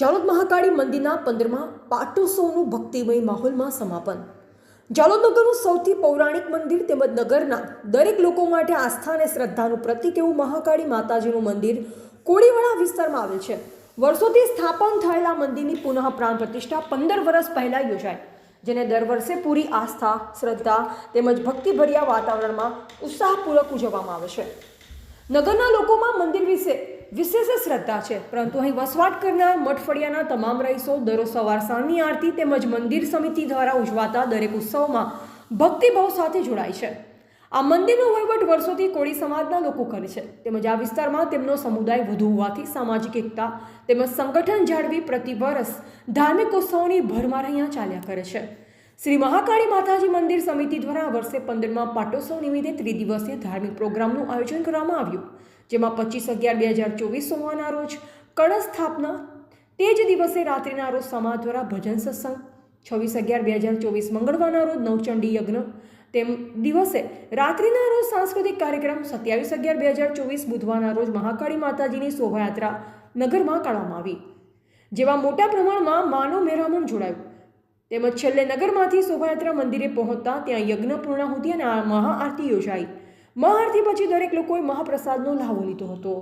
જાલોદ મહાકાળી મંદિરના પંદરમાં પાટોત્સવનું ભક્તિમય માહોલમાં સમાપન. જાલોદ નગરનું સૌથી પૌરાણિક મંદિર તેમજ નગરના દરેક લોકો માટે આસ્થા અને શ્રદ્ધાનું પ્રતીક એવું મહાકાળી માતાજીનું મંદિર કોળીવાડા વિસ્તારમાં આવેલ છે. વર્ષોથી સ્થાપન થયેલા મંદિરની પુનઃ પ્રાણ પ્રતિષ્ઠા પંદર વર્ષ પહેલાં યોજાય. જેને દર વર્ષે પૂરી આસ્થા, શ્રદ્ધા તેમજ ભક્તિભર્યા વાતાવરણમાં ઉત્સાહપૂર્વક ઉજવવામાં આવે છે. નગરના લોકોમાં મંદિર વિશે વિશેષ શ્રદ્ધા છે. પરંતુ અહીં વસવાટ કરનાર મઠફળિયાના તમામ રહીશો દરરોજ સવાર સાંજની આરતી તેમજ મંદિર સમિતિ દ્વારા ઉજવાતા દરેક ઉત્સવમાં ભક્તિભાવ સાથે જોડાય છે. આ મંદિરનો વહીવટ વર્ષોથી કોળી સમાજના લોકો કરે છે. તેમજ આ વિસ્તારમાં તેમનો સમુદાય વધુ હોવાથી સામાજિક એકતા તેમજ સંગઠન જાળવી પ્રતિ વર્ષ ધાર્મિક ઉત્સવોની ભરમાર અહીંયા ચાલ્યા કરે છે. શ્રી મહાકાળી માતાજી મંદિર સમિતિ દ્વારા વર્ષે પંદરમાં પાટોત્સવ નિમિત્તે ત્રિદિવસીય ધાર્મિક પ્રોગ્રામનું આયોજન કરવામાં આવ્યું, જેમાં પચીસ અગિયાર બે હજાર ચોવીસ સોમવારના રોજ કળશ સ્થાપના, તે જ દિવસે રાત્રિના રોજ સમાજ દ્વારા ભજન સત્સંગ, છવ્વીસ અગિયાર બે હજાર ચોવીસ મંગળવારના રોજ નવચંડી યજ્ઞ, તેમ દિવસે રાત્રિના રોજ સાંસ્કૃતિક કાર્યક્રમ, સત્યાવીસ અગિયાર બે હજાર ચોવીસ બુધવારના રોજ મહાકાળી માતાજીની શોભાયાત્રા નગરમાં કાઢવામાં આવી, જેમાં મોટા પ્રમાણમાં માનવ મેરામણ જોડાયું. તેમજ છેલ્લે નગરમાંથી શોભાયાત્રા મંદિરે પહોંચતા ત્યાં યજ્ઞ પૂર્ણાહુતિ અને મહાઆરતી યોજાઈ. મહાઆરતી પછી દરેક લોકોએ મહાપ્રસાદનો લાવો લીધો હતો.